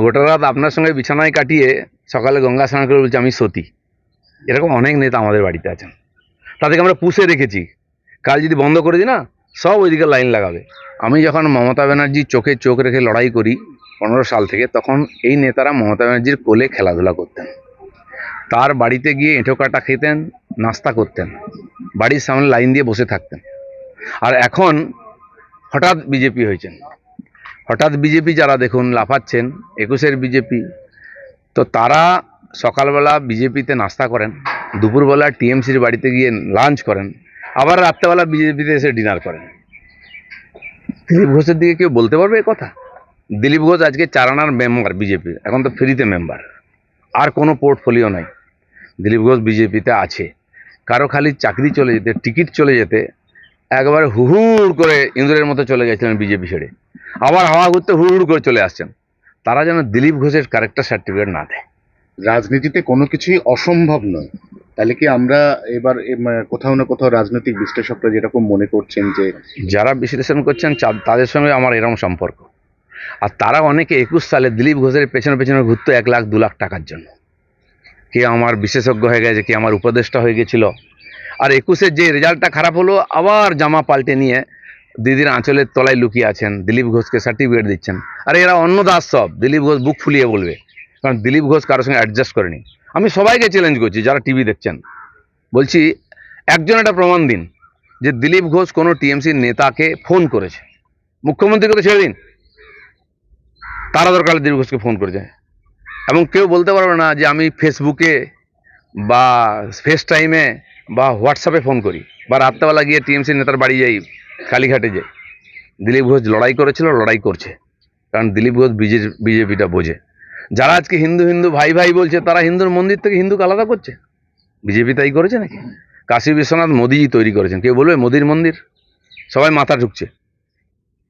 গোটা রাত আপনার সঙ্গে বিছানায় কাটিয়ে সকালে গঙ্গা স্নান করে বলছি, আমি সতী। এরকম অনেক নেতা আমাদের বাড়িতে আছেন। তাদেরকে আমরা পুষে রেখেছি কাল যদি বন্ধ করে দিই না, সব ওইদিকে লাইন লাগাবে। আমি যখন মমতা ব্যানার্জির চোখে চোখ রেখে লড়াই করি পনেরো সাল থেকে, তখন এই নেতারা মমতা ব্যানার্জির কোলে খেলাধুলা করতেন। তার বাড়িতে গিয়ে এঁটো কাটা খেতেন, নাস্তা করতেন, বাড়ির সামনে লাইন দিয়ে বসে থাকতেন। আর এখন হঠাৎ বিজেপি হয়েছেন। হঠাৎ বিজেপি যারা দেখুন লাফাচ্ছেন, একুশের বিজেপি, তো তারা সকালবেলা বিজেপিতে নাস্তা করেন, দুপুরবেলা টিএমসির বাড়িতে গিয়ে লাঞ্চ করেন, আবার রাত্রেবেলা বিজেপিতে এসে ডিনার করেন। দিলীপ ঘোষের দিকে কেউ বলতে পারবে এ কথা? দিলীপ ঘোষ আজকে চারানার মেম্বার বিজেপি, এখন তো ফ্রিতে মেম্বার, আর কোনো পোর্টফোলিও নাই। দিলীপ ঘোষ বিজেপিতে আছে, কারও খালি চাকরি চলে যেতে, টিকিট চলে যেতে, একবারে হুহুড় করে ইন্দুরের মতো চলে গেছিলেন বিজেপি ছেড়ে। আবার হাওয়া ঘুরতে হুড় হুড় করে চলে আসছেন। তারা যেন দিলীপ ঘোষের ক্যারেক্টার সার্টিফিকেট না দেয়। রাজনীতিতে কোনো কিছুই অসম্ভব নয়। তাহলে কি আমরা এবার এম, কোথাও না কোথাও রাজনৈতিক বিশ্লেষকরা যেরকম মনে করছেন যে যারা বিশ্লেষণ করছেন তাদের সঙ্গে আমার এরকম সম্পর্ক। আর তারা অনেকে একুশ সালে দিলীপ ঘোষের পেছনে পেছনে ঘুরতো এক লাখ দু লাখ টাকার জন্য। কে আমার বিশেষজ্ঞ হয়ে গেছে কে আমার উপদেষ্টা হয়ে গেছিল। আর একুশের যে রেজাল্টটা খারাপ হলো আবার জামা পাল্টে নিয়ে দিদির আঁচলের তলায় লুকিয়ে আছেন, দিলীপ ঘোষকে সার্টিফিকেট দিচ্ছেন। আর এরা অন্য দাস সব, দিলীপ ঘোষ বুক ফুলিয়ে বলবে। কারণ দিলীপ ঘোষ কারোর সঙ্গে অ্যাডজাস্ট করেনি। আমি সবাইকে চ্যালেঞ্জ করছি, যারা টিভি দেখছেন। বলছি, একজন একটা প্রমাণ দিন, যে দিলীপ ঘোষ কোনো টিএমসির নেতাকে ফোন করেছে। মুখ্যমন্ত্রীকে তো ছেড়ে দিন। তারা দরকার দিলীপ ঘোষকে ফোন করেছে। এবং কেউ বলতে পারবে না যে আমি ফেসবুকে বা ফেস টাইমে বা হোয়াটসঅ্যাপে ফোন করি। বা রাত্রেবেলা গিয়ে টিএমসি নেতার বাড়ি যাই কালীঘাটে যে। দিলীপ ঘোষ লড়াই করেছিল, লড়াই করছে। কারণ দিলীপ ঘোষ বিজে বিজেপিটা বোঝে। যারা আজকে হিন্দু হিন্দু ভাই ভাই বলছে, তারা হিন্দুর মন্দির থেকে হিন্দুকে আলাদা করছে? বিজেপি তাই করেছে নাকি? কাশী বিশ্বনাথ মোদিজি তৈরি করেছেন। কেউ বলবে মোদির মন্দির? সবাই মাথা ঠুকছে।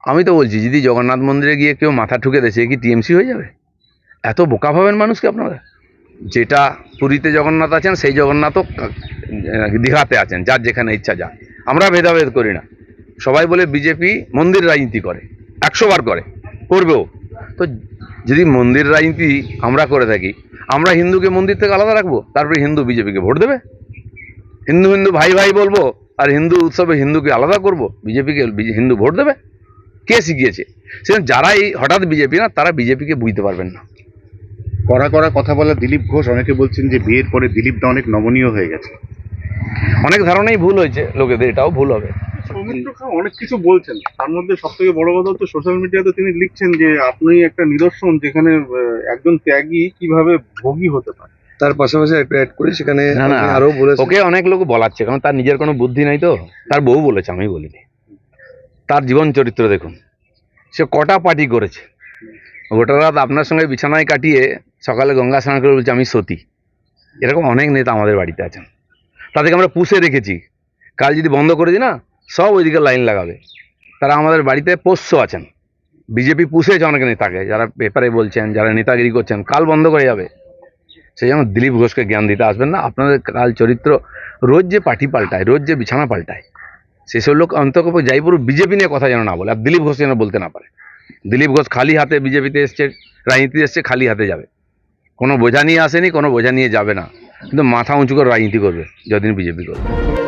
আমি তো বলছি, যদি জগন্নাথ মন্দিরে গিয়ে কেউ মাথা ঠুকে দেছে কি টিএমসি হয়ে যাবে? এত বোকা ভাবেন মানুষকে আপনারা? যেটা পুরীতে জগন্নাথ আছেন, সেই জগন্নাথও দীঘাতে আছেন, যার যেখানে ইচ্ছা যা আমরা ভেদাভেদ করি না। সবাই বলে বিজেপি মন্দির রাজনীতি করে একশো বার করে করবেও। তো যদি মন্দির রাজনীতি আমরা করে থাকি আমরা হিন্দুকে মন্দির থেকে আলাদা রাখব? তারপরে হিন্দু বিজেপিকে ভোট দেবে? হিন্দু হিন্দু ভাই ভাই বলব আর হিন্দু উৎসবে হিন্দুকে আলাদা করব বিজেপিকে হিন্দু ভোট দেবে? কে শিখিয়েছে? সেখানে যারা এই হঠাৎ বিজেপি না তারা বিজেপিকে বুঝতে পারবেন না। করা কড়া কথা বলা দিলীপ ঘোষ অনেকে বলছেন যে বিয়ের পরে দিলীপটা অনেক নমনীয় হয়ে গেছে। অনেক ধারণাই ভুল হয়েছে লোকেদের এটাও ভুল হবে। সৌমিত্র খাঁ অনেক কিছু বলছেন। তার মধ্যে সব থেকে বড় কথা হচ্ছে সোশ্যাল মিডিয়াতে তিনি লিখছেন যে আপনি একটা নিদর্শন যেখানে একজন ত্যাগী কীভাবে ভোগী হতে পারে? তার পাশাপাশি একটা অ্যাড করে সেখানে আরও বলেছেন। ওকে অনেক লোক বলাচ্ছে কারণ তার নিজের কোনো বুদ্ধি নাই তো। তার বউ বলেছে আমি বলিনি। তার জীবন চরিত্র দেখুন। সে কটা পার্টি করেছে। গোটা রাত আপনার সঙ্গে বিছানায় কাটিয়ে সকালে গঙ্গা স্নান করে বলছে আমি সতী। এরকম অনেক নেতা আমাদের বাড়িতে আছেন। তাদেরকে আমরা পুষে রেখেছি কাল যদি বন্ধ করে দিই না সব ওইদিকে লাইন লাগাবে। তারা আমাদের বাড়িতে পোষ্য আছেন। বিজেপি পুষেছে অনেক নেতাকে, যারা পেপারে বলছেন, যারা নেতাগিরি করছেন, কাল বন্ধ করে যাবে। সেই জন্য দিলীপ ঘোষকে জ্ঞান দিতে আসবেন না। আপনাদের কাল চরিত্র রোজ যে পার্টি পাল্টায়, রোজ যে বিছানা পাল্টায়, সেসব লোক অন্তত যাই পুরো বিজেপি নিয়ে কথা যেন না বলে। আর দিলীপ ঘোষ যেন বলতে না পারে। দিলীপ ঘোষ খালি হাতে বিজেপিতে এসছে, রাজনীতিতে এসছে, খালি হাতে যাবে। কোনো বোঝা নিয়ে আসেনি, কোনো বোঝা নিয়ে যাবে না। কিন্তু মাথা উঁচু করে রাজনীতি করবে যদিন বিজেপি করবে।